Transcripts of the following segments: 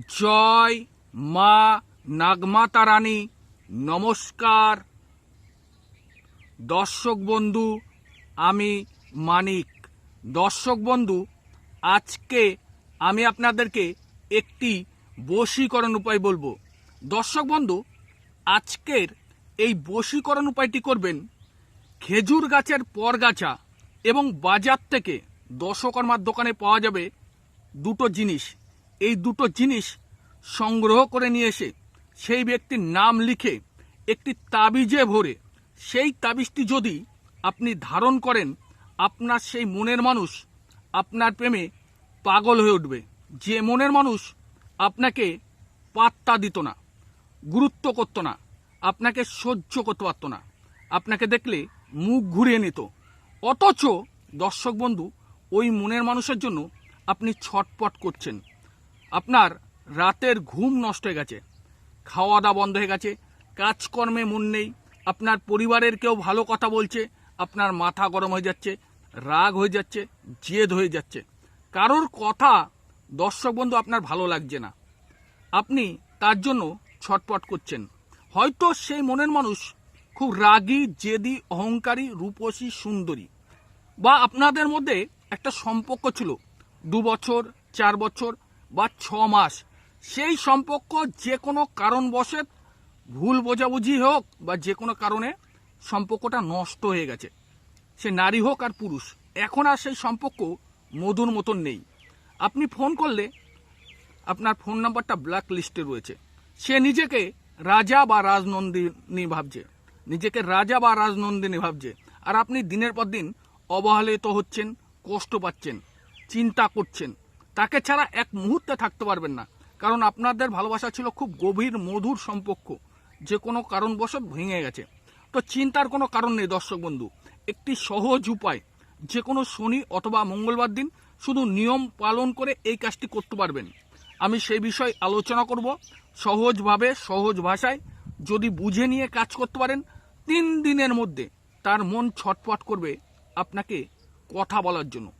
জয় মা নাগমাতা রানী। নমস্কার। দর্শক বন্ধু, আমি মানিক। দর্শক বন্ধু, আজকে আমি আপনাদেরকে একটি বশীকরণ উপায় বলব। দর্শক বন্ধু, আজকের এই বশীকরণ উপায়টি করবেন খেজুর গাছের পরগাছা এবং বাজার থেকে দশকর্মার দোকানে পাওয়া যাবে দুটো জিনিস। এই দুটো জিনিস সংগ্রহ করে নিয়ে এসে সেই ব্যক্তির নাম লিখে একটি তাবিজে ভরে, সেই তাবিজটি যদি আপনি ধারণ করেন, আপনার সেই মনের মানুষ আপনার প্রেমে পাগল হয়ে উঠবে। যে মনের মানুষ আপনাকে পাত্তা দিত না, গুরুত্ব করতো না, আপনাকে সহ্য করতে পারতো না, আপনাকে দেখলে মুখ ঘুরিয়ে নিত। অথচ দর্শক বন্ধু, ওই মনের মানুষের জন্য আপনি ছটপট করছেন। আপনার রাতের ঘুম নষ্ট হয়ে গেছে খাওয়া দাওয়া বন্ধ হয়ে গেছে, কাজকর্মে মন নেই, আপনার পরিবারের কেউ ভালো কথা বলছে, আপনার মাথা গরম হয়ে যাচ্ছে, রাগ হয়ে যাচ্ছে, জেদ হয়ে যাচ্ছে। কারোর কথা দর্শক বন্ধু আপনার ভালো লাগছে না। আপনি তার জন্য ছটপট করছেন। হয়তো সেই মনের মানুষ খুব রাগী, জেদি, অহংকারী, রূপসী, সুন্দরী। বা আপনাদের মধ্যে একটা সম্পর্ক ছিল। দু বছর, চার বছর বা ছ মাস। সেই সম্পর্ক যে কোনো কারণবশে ভুল বোঝাবুঝি হোক বা যে কোনো কারণে সম্পর্কটা নষ্ট হয়ে গেছে। সে নারী হোক আর পুরুষ, এখন আর সেই সম্পর্ক মধুর মতন নেই। আপনি ফোন করলে আপনার ফোন নাম্বারটা ব্ল্যাক লিস্টে রয়েছে। সে নিজেকে রাজা বা রাজনন্দিনী ভাবছে। নিজেকে রাজা বা রাজনন্দিনী ভাবছে। আর আপনি দিনের পর দিন অবহেলিত হচ্ছেন, কষ্ট পাচ্ছেন, চিন্তা করছেন। তাকে ছাড়া এক মুহূর্তে থাকতে পারবেন না। কারণ আপনাদের ভালোবাসা ছিল খুব গভীর, মধুর সম্পর্ক। যে কোনো কারণবশত ভেঙে গেছে। তো চিন্তার কোনো কারণ নেই, দর্শক বন্ধু। একটি সহজ উপায়, যে কোনো শনি অথবা মঙ্গলবার দিন শুধু নিয়ম পালন করে এই কাজটি করতে পারবেন। আমি সেই বিষয়ে আলোচনা করব। সহজভাবে, সহজ ভাষায়, যদি বুঝে নিয়ে কাজ করতে পারেন, তিন দিনের মধ্যে তার মন ছটপট করবে আপনাকে কথা বলার জন্য।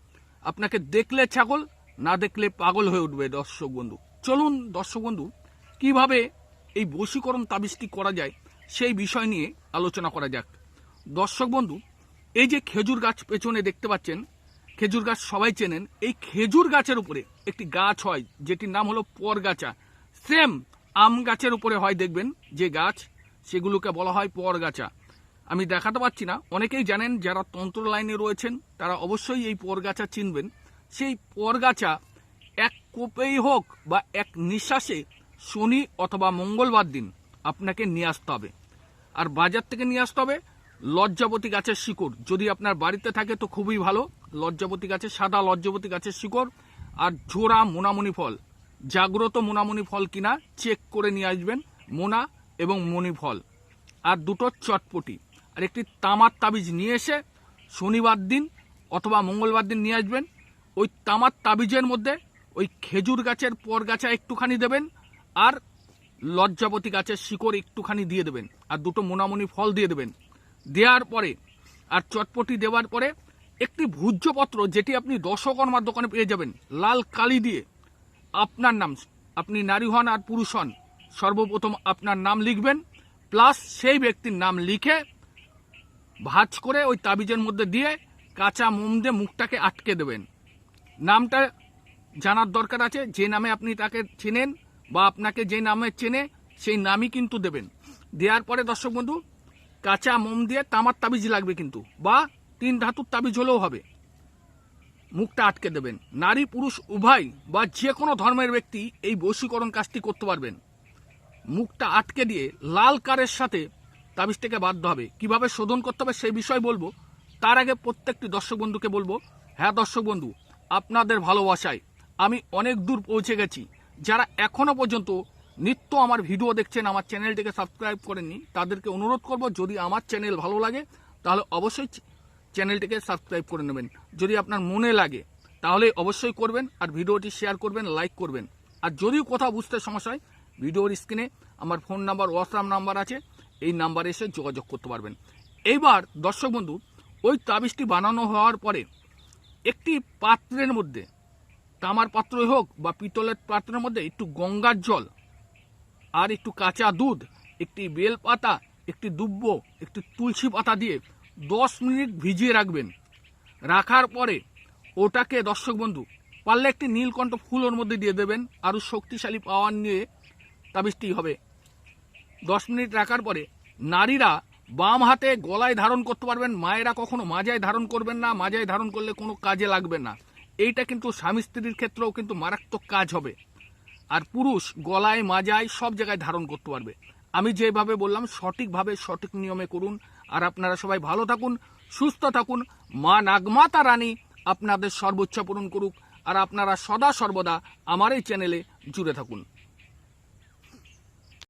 আপনাকে দেখলে ছাগল না দেখলে পাগল হয়ে উঠবে দর্শক বন্ধু। চলুন দর্শক বন্ধু, কীভাবে এই বশীকরণ তাবিজটি করা যায় সেই বিষয় নিয়ে আলোচনা করা যাক। দর্শক বন্ধু, এই যে খেজুর গাছ পেছনে দেখতে পাচ্ছেন, খেজুর গাছ সবাই চেনেন, এই খেজুর গাছের উপরে একটি গাছ হয়, যেটির নাম হলো পরগাছা। সেম আম গাছের উপরে হয়, দেখবেন যে গাছ, সেগুলোকে বলা হয় পরগাছা। আমি দেখাতে পাচ্ছি না, অনেকেই জানেন যারা তন্ত্র লাইনে রয়েছেন, তারা অবশ্যই এই পরগাছা চিনবেন। সেই পরগাছা এক কোপেই হোক বা এক নিঃশ্বাসে শনি অথবা মঙ্গলবার দিন আপনাকে নিয়ে আসতে হবে। আর বাজার থেকে নিয়ে আসতে হবে লজ্জাবতী গাছের শিকড়। যদি আপনার বাড়িতে থাকে তো খুবই ভালো, লজ্জাবতী গাছের সাদা লজ্জাবতী গাছের শিকড় আর জোড়া মোনামণি ফল। জাগ্রত মোনামণি ফল কিনা চেক করে নিয়ে আসবেন, মোনা এবং মণি ফল। আর দুটো চটপটি। আর একটি তামার তাবিজ নিয়ে এসে শনিবার দিন অথবা মঙ্গলবার দিন নিয়ে আসবেন ওই তামার তাবিজের মধ্যে ওই খেজুর গাছের পরগাছা একটুখানি দেবেন আর লজ্জাবতী গাছের শিকড় একটুখানি দিয়ে দেবেন আর দুটো মোনামুনি ফল দিয়ে দেবেন। দেওয়ার পরে আর চটপটি দেওয়ার পরে একটি ভূজ্যপত্র যেটি আপনি দশকর্মার দোকানে পেয়ে যাবেন, লাল কালি দিয়ে। আপনার নাম, আপনি নারী হন আর পুরুষ হন, সর্বপ্রথম আপনার নাম লিখবেন, প্লাস সেই ব্যক্তির নাম লিখে ভাঁজ করে ওই তাবিজের মধ্যে দিয়ে কাঁচা মোম দিয়ে মুখটাকে আটকে দেবেন। নামটা জানার দরকার আছে। যে নামে আপনি তাকে চেনেন বা আপনাকে যে নামে চেনে, সেই নামই কিন্তু দেবেন। দেওয়ার পরে দর্শক বন্ধু, কাঁচা মোম দিয়ে তামার তাবিজ লাগবে কিন্তু, বা তিন ধাতুর তাবিজ হলেও হবে। মুখটা আটকে দেবেন। নারী, পুরুষ, উভয় বা যে কোনো ধর্মের ব্যক্তি এই বৈশীকরণ কাজটি করতে পারবেন। মুখটা আটকে দিয়ে লাল কারের সাথে তাবিজটাকে বাধ্য হবে। কীভাবে শোধন করতে হবে সেই বিষয় বলব। তার আগে প্রত্যেকটি দর্শক বন্ধুকে বলব হ্যাঁ দর্শক বন্ধু আপনাদের ভালোবাসায় আমি অনেক দূর পৌঁছে গেছি। যারা এখনও পর্যন্ত নিত্য আমার ভিডিও দেখছেন, আমার চ্যানেলটিকে সাবস্ক্রাইব করেননি, তাদেরকে অনুরোধ করব, যদি আমার চ্যানেল ভালো লাগে, তাহলে অবশ্যই চ্যানেলটিকে সাবস্ক্রাইব করে নেবেন। যদি আপনার মনে লাগে, তাহলে অবশ্যই করবেন, আর ভিডিওটি শেয়ার করবেন, লাইক করবেন। আর যদিও কোথাও বুঝতে সমস্যা হয়, ভিডিওর স্ক্রিনে আমার ফোন নাম্বার, হোয়াটসঅ্যাপ নাম্বার আছে, এই নাম্বারে এসে যোগাযোগ করতে পারবেন। এইবার দর্শক বন্ধু, ওই তাবিজটি বানানো হওয়ার পরে একটি পাত্রের মধ্যে, তামার পাত্রই হোক বা পিতলের পাত্রের মধ্যে একটু গঙ্গার জল আর একটু কাঁচা দুধ, একটি বেল পাতা একটি দুব্ব, একটি তুলসী পাতা দিয়ে দশ মিনিট ভিজিয়ে রাখবেন। রাখার পরে ওটাকে, দর্শক বন্ধু, পারলে একটি নীলকণ্ঠ ফুল ওর মধ্যে দিয়ে দেবেন। আরও শক্তিশালী পাওয়ার নিয়ে তাবিজটি হবে। দশ মিনিট রাখার পরে নারীরা বাম হাতে গলায় ধারণ করতে পারবেন, মায়েরা কখনো মাজায় ধারণ করবেন না, মাজায় ধারণ করলে কোনো কাজে লাগবে না। এইটা কিন্তু স্বামী স্ত্রীর ক্ষেত্রেও কিন্তু মারাত্মক কাজ হবে। আর পুরুষ গলায়, মাজায় সব জায়গায় ধারণ করতে পারবে। আমি যেভাবে বললাম, সঠিকভাবে সঠিক নিয়মে করুন। আর আপনারা সবাই ভালো থাকুন, সুস্থ থাকুন। মা নাগমাতা রানী আপনাদের সর্বোচ্চ পূরণ করুক। আর আপনারা সদা সর্বদা আমার এই চ্যানেলে জুড়ে থাকুন।